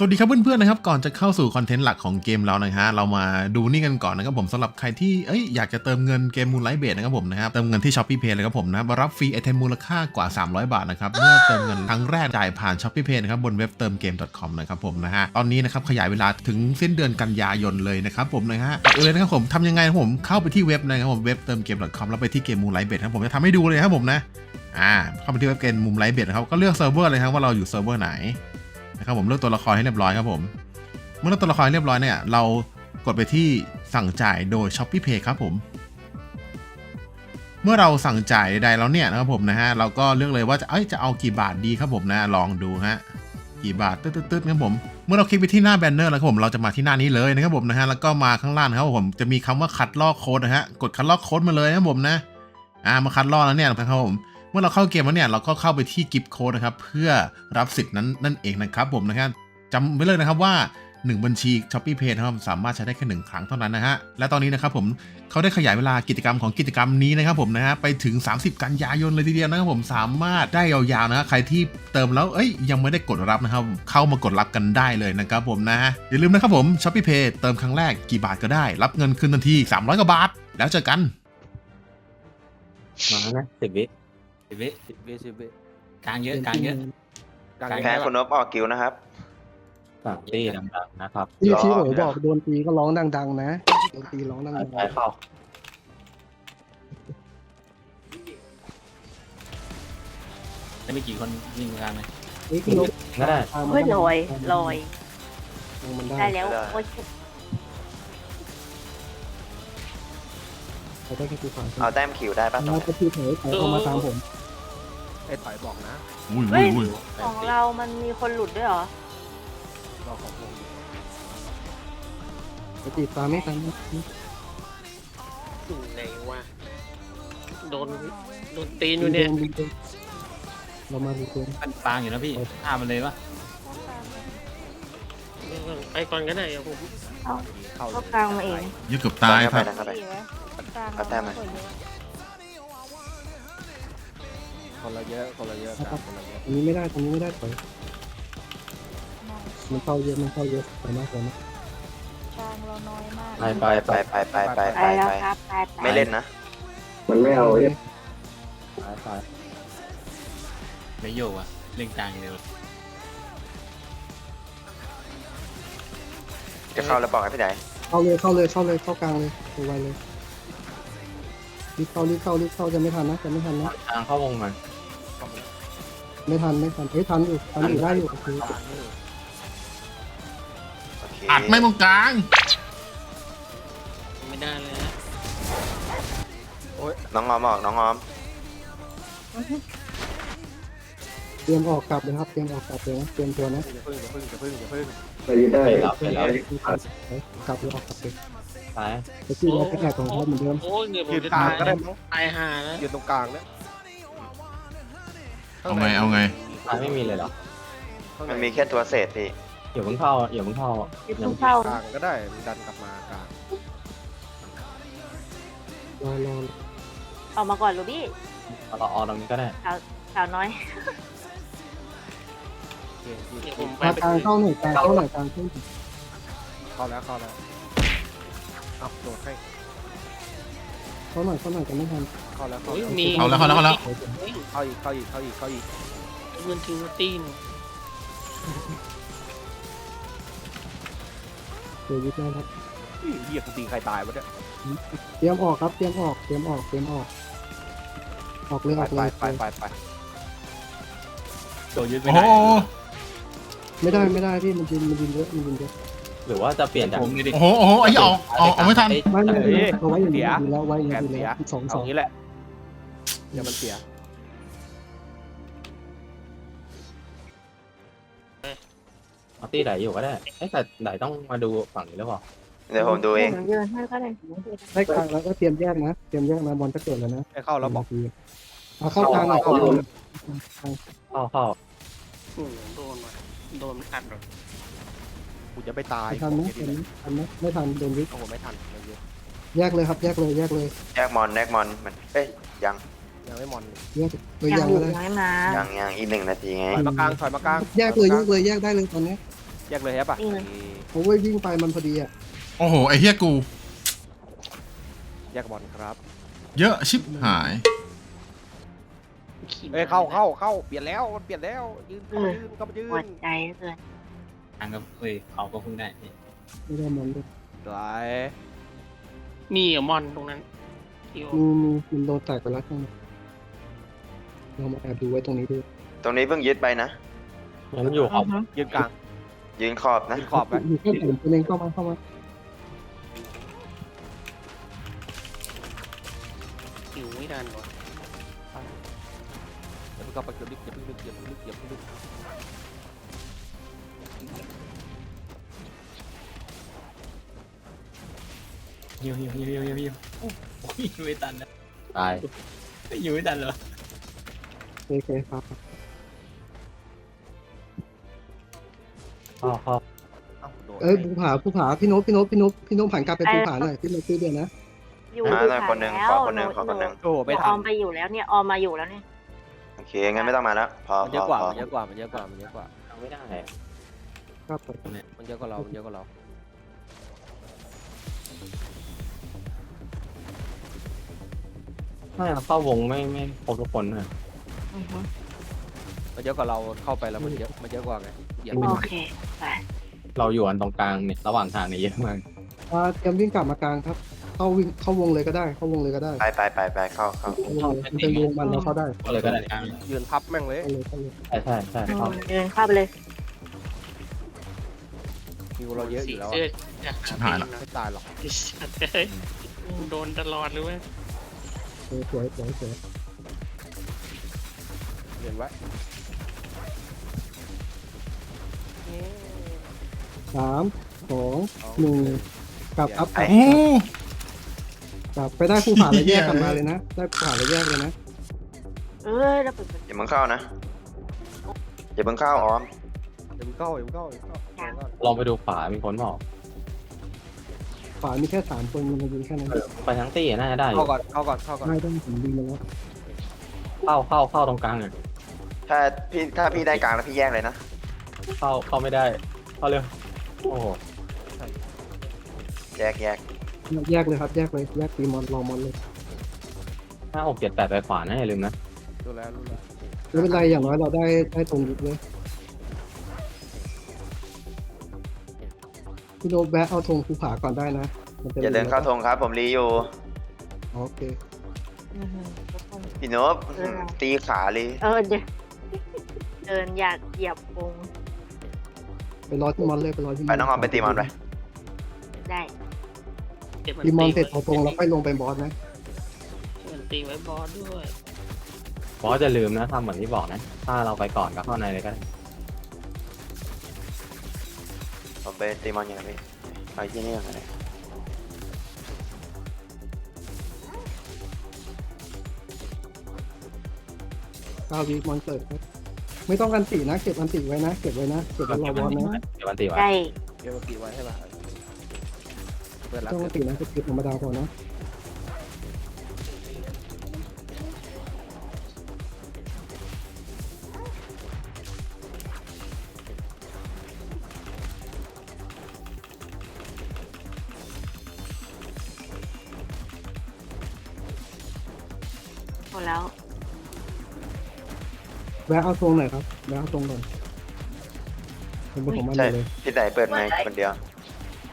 สวัสดีครับเพื่อนๆนะครับก่อนจะเข้าสู่คอนเทนต์หลักของเกมเรานะฮะเรามาดูนี่กันก่อนนะครับผมสำหรับใครที่เอ้ยอยากจะเติมเงินเกมมูลไลท์เบสนะครับผมนะครับเติมเงินที่ s h อ p e e Pay เลยครับผมนะรับฟรีไอเทมมูลค่ากว่า 300 บาทนะครับเมื่อเติมเงินครั้งแรกจ่ายผ่าน s h อ p e e Pay นะครับบนเว็บเติมเกม .com นะครับผมนะฮะตอนนี้นะครับขยายเวลาถึงสิ้นเดือนกันยายนเลยนะครับผมนะฮะก่อนอื่นเลยนะครับผมทำยังไงครับผมเข้าไปที่เว็บนะครับผมเว็บเติมเกม .com แล้วไปที่เกมมูลไลท์เบสครับผมจะทำให้ดูเลยครับผมนะอ่าเข้าไปที่เว็บเกมมูลไลท์เบสครับก็เลือกเซิร์ฟเวอร์เลยครับว่าเราอยู่เซิร์ฟเวอร์ไหน นะครับผมเลือกตัวละครให้เรียบร้อยครับผม เมื่อเราตัวละครเรียบร้อยเนี่ยเรากดไปที่สั่งจ่ายโดย s h อ p e e Pay ครับผม เมื่อเราสั่งจ่ายใดๆแล้วเนี่ยนะครับผมนะฮะเราก็เลือกเลยว่าจะเอ้ยจะเอากี่บาทดีครับผมนะลองดูฮะกี่บาทตึ๊ดๆครับผม เมื่อเราคลิกไปที่หน้าแบนเนอร์แล้วครับผมเราจะมาที่หน้านี้เลยนะครับผมนะฮะแล้วก็มาข้างล่างนะครับผมจะมีคำว่าคัดลอกโค้ดนะฮะกดคัดลอกโค้ดมาเลยนะครับผมนะอ่ามาคัดลอกแล้วเนี่ยนะครับผม เมื่อเราเข้าเกมแล้วเนี่ยเราก็เข้าไปที่กิฟต์โค้ดนะครับเพื่อรับสิทธิ์นั้นนั่นเองนะครับผมนะครับจำไว้เลยนะครับว่า 1 บัญชี s h อ p e e Pay นะครับสามารถใช้ได้แค่หนึ่งครั้งเท่านั้นนะฮะและตอนนี้นะครับผมเขาได้ขยายเวลากิจกรรมของกิจกรรมนี้นะครับผมนะฮะไปถึง 30 กันยายนเลยทีเดียวนะครับผมสามารถได้ยาวๆนะใครที่เติมแล้วเอ้ยยังไม่ได้กดรับนะครับเข้ามากดรับกันได้เลยนะครับผมนะอย่าลืมนะครับผม s h อ p e e Pay เติมครั้งแรกกี่บาทก็ได้ รับเงินคืนทันที300กว่าบาท แล้วเจอกันมานะสิบวิ สิบวิสิบวิสิบวิกลางเยอะกลางเยอะ กลางกลางยังแพ้ไงคุณนบออกกิวนะครับสามตีดังๆนะครับที่ที่ร้ผองมนะบอกโดนตีก็ร้องดัง ๆ นะโดนตีร้องดังไปเข้าจะมีกี่คนวิ่งกลางเลยๆนี่คือลบก็ได้ตามมาเฮ้ยลอยลอยลงมันได้ได้แล้วได้ โอ้ยเขาได้แค่ตีขวาเอาแต้มคิวได้ปะตรงเราเนี้ยจะตีเผยไปเอามาตามผม ไอ้ถอยบอกนะอุ้ยเฮ้อุ้ยยอุ้ยของเรามันมีคนหลุดด้วยเหรอบอกของผมจะตีตามไม่ตามอยู่ไหนวะโดนโดนตีนอยู่เนี่ยเรามาดูเกมมันปางอยู่นะพี่ฆ่ามันเลยปะไปก่อนก็ได้ครับผมเข้าก็กลางมาเองยึดเกือบตายเข้าคไปรับนะเข้าไป เอาแต้มมา คนละเยอะ คนละเยอะกลางคนละเยอะตรงนี้ไม่ได้ตรงนี้ไม่ได้ถอยมันเข้าเยอะมันเข้าเยอะไปมากไปมากไปไปไปไปไปไปไปไปไปแล้วไปครับไปไปไม่เล่นนะ มันไม่เอาเลยไปไปไม่โยกอะเล่นกลางอย่างเดียวจะเข้าแล้วบอกให้พี่ไหนเข้าเลยเข้าเลยเข้าเลยเข้ากลางเลยไวเลยรีบเข้ารีบเข้ารีบเข้าจะไม่ทันนะจะไม่ทันนะทางเข้าวงมัน ไม่ทันไม่ทันเอ้ยทันอยู่ทันอยู่ได้อยู่โอเคโอเคอัดไม่ตรงกลาง ไม่ได้เลยนะน้องออมออกน้องออมเตรียมออกกลับเลยครับเตรียมออกกลับเลยนะเตรียมตัวนะอย่าพึ่งอย่าพึ่งอย่าพึ่งอย่าพึ่งไปแล้วไปแล้วกลับเลยออกกลับเลยไปไปที่เราไปแอบของเขาเหมือนเดิมโอ้ยเงินผมยืนจะกลาตางยก็ได้มั้งตายห่านะยืนตรงกลางเนี่ย เอาไงเอาไงไปไม่มีเลยเหรอข้างในมันมีแค่ตัวเศษพี่อย่าเพิ่งเข้าอย่าเพิ่งเข้ายึดทุกเข้า กลางก็ได้มันดันกลับมากลางรอรอออกมาก่อนลูบี้เอาเราออตรงนี้ก็ได้สาวน้อยเกมยืนเดี๋ยวผมไปกลางเข้าหน่อยกลางเข้าหน่อยกลางเข้าเข้าแล้วเข้าแล้วเอาโดดให้ เข้าหน่อยเข้าหน่อยจะไม่ทันเข้าแล้วเข้าโอ้ยแล้วมีเอาแล้วเอาแล้วเอาแล้วเฮ้ยเข้าอีกเข้าอีกเข้าอีกเข้าอีกเงินทิวตีนเดี๋ยวยึดได้ครับอุ้ยเหี้ยกูตีใครตายวะเนี่ยเตรียมออกครับเตรียมออกเตรียมออกเตรียมออก ออกเลยไปออกไปเลยไปไปไปโดนยึดไม่โอ้โหได้ไม่ได้ไม่ได้พี่มันยินมันยินเยอะมันยินเยอะ หรือว่าจะเปลี่ยนจากผมนี่ดิโอ้โหโอ้โหไอ้ออกออกออกไม่ทัน ไม่ไม่ไม่เอาไว้อย่างนี้ดีแล้วไว้อย่างนี้ดีแล้วสองสเอาองงี้แหละเดี๋ยวมันเสียเอาตีไหนอยู่ก็ได้เอ้แต่ไหนต้องมาดูฝั่งนี้หรือเปล่าเดี๋ยวผมดูเองยืนให้ก็ได้ได้กลางแล้วก็เตรียมแยกนะเตรียมแยกนะบอลจะเกิดแล้วนะให้เข้าแล้วบอกเอาเข้ากลางหน่อยเข้ากลางเข้าเข้าอืมโดนว่ะโดนอัดหรอ กูจะไปตายไม่ทันไหมทันไหมไม่ทันโดนวิกโอ้โหไม่ทันเลยเยอะแยกเลยครับ แยกเลยแยกเลยแยกมอนแยกมอนมันเอ้ยยังยังไม่มอนเลยแยกตัวยัยังงอยู่ก็ได้น้อยมายังยังอีกหนึ่งนาทีไงถอยมากลางถอยมากลางแยกเลยแยกเลยแยกได้เลยตอนนี้แยกเลยใช่ปะนี่เลยโอ้ยวิ่งไปมันพอดีอะโอ้โห ไอ้เฮียกู แยกบอลครับเยอะชิบหาย ขี่เอ้ยเข้าเข้าเข้าเปลี่ยนแล้วมันเปลี่ยนแล้วยืนเข้ามายืนเข้ามายืปวดนใจเหลือเกิน ทางก็เอ้ยเขาก็เพิ่งได้นี่ไม่ได้มันด้วยไหลมีเหรอมอนตรงนั้นที่มีมีมันโดนแตกไปแล้วใช่ไหมเรามาแอบดูไว้ตรงนี้ด้วยตรงนี้เพิ่งยึดไปนะมันอยู่ขอบยืนกลางยืนขอบนะยืนขอบไว้อยู่แค่ผมตัวเองเข้ามาเข้ามาอยู่ไม่ทันวะอย่าเพิ่งเข้าไปเกี่ยวลึกอย่าเพิ่งลึกอย่าเพิ่งลึกอย่าเพิ่งลึก ยิวยิวยิวยิวยิวยิวโอ้ยไม่ตันนะตายอยู่ไม่ตันเหรอโอเคครับเข้าเข้าเอ้าโดนเอ้ยภูผาภูผาพี่โน้ตพี่โน้ตพี่โน้ตพี่โน้ตผ่านกลับไปภูผาหน่อยพี่โน้ตซื้อเดือนนะอยู่อ่าดูแต่ขาคนหนึ่งแล้วขอคนหนึ่งขอคนหนึ่ง โอ้โหหนูไม่อทัอนมไปอยู่แล้วเนี่ยออมมาอยู่แล้วเนี่ยโอเคงั้นไม่ต้องมาแล้วพอมันพเยออะกว่าพอมันเยอะกว่ามันเยอะกว่ามันเยอะกว่า เอาไม่ได้อะครับผมมันเยอะกว่าเรา มันเยอะกว่าเรา ไม่เอาเข้าวงไม่ไม่ครบทุกคนนะอือฮึมันเยอะกว่าเราเข้าไปแล้วมันเยอะมันเยอะกว่าไงเหยียบไม่โอถึงเคไปเราอยู่อันตรงกลางเนี่ยระหว่างทางเนี่ยเยอะมากอ่าเตรียมวิ่งกลับมากลางครับ เข้าวิ่งเข้าวงเลยก็ได้ เข้าวงเลยก็ได้ไปไปไปไปเข้าเข้าเข้าวงเลยมันเป็นวงมันเราเข้าได้ก็เลยก็ได้กลางยืนพับแม่งเลยเข้าเลยเข้าเลยใช่ใช่ใช่อืเข้ามเดินเข้าไปเลยคิวเราเยอะอยู่แล้วสีอะเสื้อยากชิบหายละไม่ตายหรอกไอ้สัตว์เอ้ยโดนตลอดเลยเว้ยเออ สวยสวยสวยเรียนไว้สามสองหนึ่งกลับอัพไอ้โอ้กลับไปได้ภูผาแล้วแยกกลับมาเลยนะ ได้ภูผาแล้วแยกเลยนะเอ้ยแล้วเปิดประตูอย่าเพิ่งเข้านะอย่าเพิ่งเข้าออมเดี๋ยวมึงเข้าเดี๋ยวมึงเข้าเดี๋ยวมึงเข้าเดี๋ยวมึงเข้าลองไปดูขวามีคนบอก ขวามีแค่สามคนมันมายิงแค่นั้นเออไปทั้งตี้น่าจะได้อยู่เข้าก่อนเข้าก่อนเข้าก่อนได้ต้องผมยิงมาแล้วเข้าเข้าเข้าตรงกลางอะถ้าพี่ถ้าพี่ได้กลางแล้วพี่แยกเลยนะเข้าเข้าไม่ได้เข้าเร็วโอ้โหแยกแยกแยกเลยครับแยกเลยแยกตีมอนรอมอนเลยห้าหกเจ็ดแปดไปขวานะอย่าลืมนะรู้แล้วรู้แล้วไม่เป็นไรอย่างน้อยเราได้ได้ตรงยุดเลย พี่โนตแวะเอาธงภูผาก่อนได้นะมันจะอย่าเดินเข้าธงครับ ผมรีอยู่โอเคอือฮึทุกคนพี่โนบเออตีขาเลยเออเดินเดินอยากเหยียบวงไปรอที่มอนเลยไปรอที่มอนไปน้องออมไปตีมอนไปได้เก็บมันตีมอนตีเสร็จเอาธงแล้วค่อยลงไปบอสนะมันตีไว้บอสด้วย บอสจะลืมนะทำเหมือนที่บอกนะ ถ้าเราไปก่อนก็เข้าในเลยก็ได้ ผมไปตีมอนอย่างไรพี่ไปที่นี่อย่างไรเก้าวีมอนเกิดครับไม่ต้องกันตีนะ เก็บอันตีไว้นะ เก็บไว้นะ เก็บไว้รอบอสนะ เดี๋ยววันตีไว้ได้เดี๋ยวมันตีไว้ให้ป่ะเปิดรับต้องกันตีนะเก็บธรรมดาก่อนนะ มดแล้ว แวะเอาธงหน่อยครับ แวะเอาธงก่อนผมเป็นของมันหมใช่ดเลย พี่ไหนเปิดไมค์คนเดียว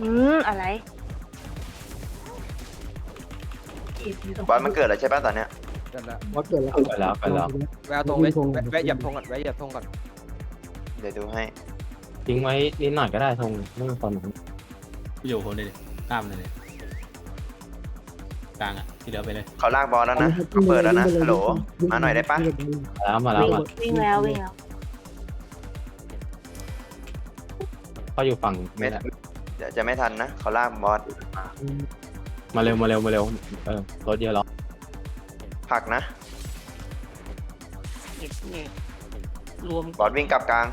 อืมอะไร บอสมันเกิดแล้วใช่ป่ะตอนเนี้ยเปิดแล้วบอสเกิดแล้วไปแล้วไปแล้ว แวะเอาธงไว้แวะแวะเหยียบธงก่อนแวะเหยียบธงก่อนเดี๋ยวดูให้ ทิ้งไว้นิดหน่อยก็ได้ทงไม่เป็นคนอยู่คนเลยดิกล้ามเลยดิ กลางอะที่เหลือไปเลยเขาลากบอลแล้วนะเขาเปิดแล้วนะฮัลโหลมาหน่อยได้ปะมาแล้วมาแล้ววิ่งมาวิ่งแล้ววิ่งแล้วเขาอยู่ฝั่งไม่นี่แหละเดี๋ยวจะไม่ทันนะเขาลากบอสมาเร็วมาเร็วมาเร็วเออรถเยอะแล้วผลักนะเก็บเนี่ยรวมบอสวิ่งกลับกลาง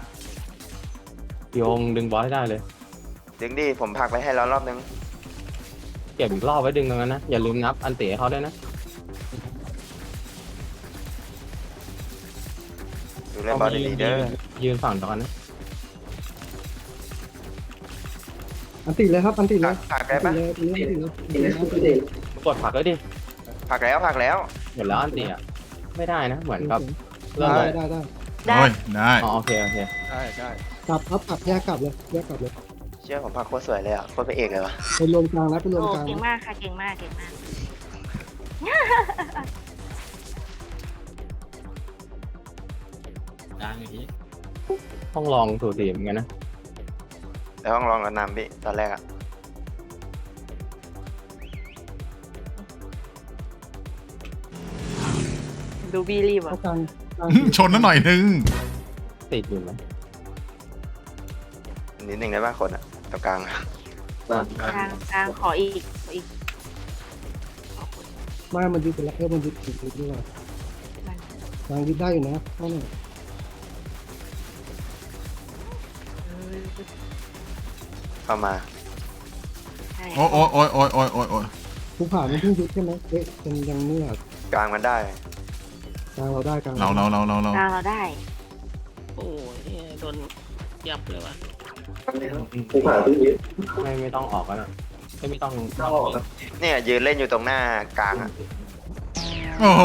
โยงดึงบอสให้ได้เลย ดึงดิผมผลักไปให้แล้วรอบนึง เก็บอีกรอบไว้ดึงตรงนั้นนะ อย่าลืมนับอันเตะเขาด้วยนะดูเล่นบอสดีๆเด้อยืนฝั่งตรงนั้นนะอันติเลยครับอันติเลผัยกผักได้อัปะนติเลยอันติเลยอันติเลยอันติเลยกดผักเลยดิผักแล้วผักแล้ว หมดแล้วอันตีอะไม่ได้นะ เหมือนกับเริ่มได้เลยได้ได้ได้ โอ้ยได้ อ๋อโอเคโอเค ได้ได้กลับครับกลับแยกกลับเลยแยกกลับเลย เชื่อผมผักโคตรสวยเลยอะโคตรเป็นเอกเลยวะไปรวมกลางแล้วไปรวมโอ้กลางเก่งมากค่ะเก่งมากเก่งมากกลางอย่างนี้ต้องลองสูสีเหมือนกันนะแล้วต้องลองกันนำพี่ตอนแรกอะดูบีรีบอะเข้ากลางกลางชนนั่นหน่อยนึงติดอยู่ไหมนิดหนึ่งได้ป่ะคนอะ ตรงกลางอะกลางกลางขออีกขออีกขอบคุณไมามันยึดไปแล้วเออมันยึดยึดยึดด้วยมันกลางยึดได้อยู่นะเข้าหน่อยเออเข้ามาใช่โอ้ยโอ้ยโอ้ยโอ้ยโอ้ยโอ้ยโอ้ยภูผามันเพิ่งยึดใช่ไหมเอ๊ะยังยังไม่อยากกลางมันได้ กลางเราได้กลางเราเราเราเราเรา กลางเราได้ โอ้ยโดนยับเลยว่ะ ไม่ไม่ต้องออกก็ได้ไม่ไม่ต้องเนี่ยยืนเล่นอยู่ตรงหน้ากลางอะโอ้โห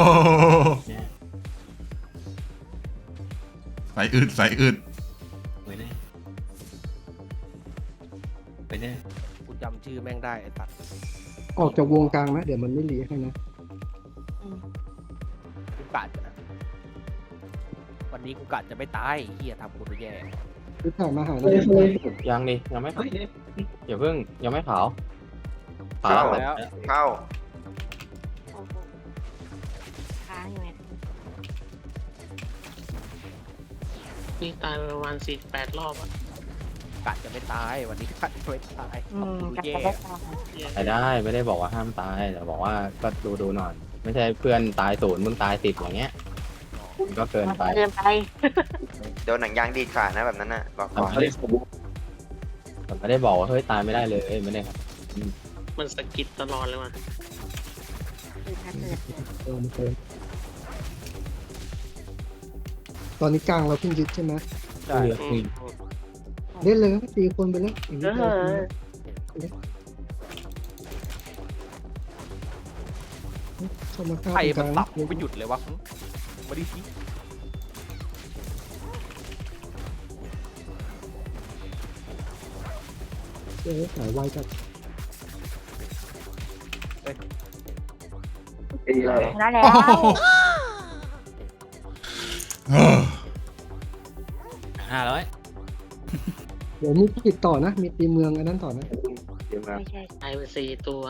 เนี่ยใส่อึดใส่อึดไปแน่ไปแน่กูจำชื่อแม่งได้ไอ้ตัดออกจากวงกลางนะเดี๋ยวมันไม่รีให้นะกูกะจะวันนี้กูกะจะไม่ตายเฮียทำกูไปแย่ ยึดถ่ายมาหาเรายังดิยังไม่ขาวอย่าเพิ่งยังไม่ขาวขาวเข้าแล้ว เข้าโอ้โหค้างอยู่ไงนี่ตายไปประมาณสี่แปดรอบอะกะจะไม่ตายวันนี้กะจะไม่ตายอืทำมกูกลางแย่ได้กลางไปได้ไม่ได้บอกว่าห้ามตายแต่บอกว่าก็ดูดูหน่อย ไม่ใช่เพื่อนตายศูนย์มึงตายติดอย่างเงี้ยมันก็เกินไปเดินไป โดนหนังยางดีดขาดนะแบบนั้นน่ะบอกก่อนผมไม่ได้บอกว่าเฮ้ยตายไม่ได้เลยไม่ได้ครับมันสะกิดตลอดเลยว่ะคือถ้าเกิดเออมันเติมตอนนี้กลางเราเพิ่งยึดใช่ไหมใช่อืมเล่นเลยตีคนไปเลยอย่างเอนี้เลยอเข้ามาฆ่าใครตรงกมันลางสับกูไม่หยุดเลยวะมาดิสิ ออสายไวจัดชนะแล้วเออห้าร้อยเดี๋ยวมีติดต่อนะ มีตีเมืองอันนั้นต่อนะ เดี๋ยวมา ไม่ใช่ตายไปสี่ตัว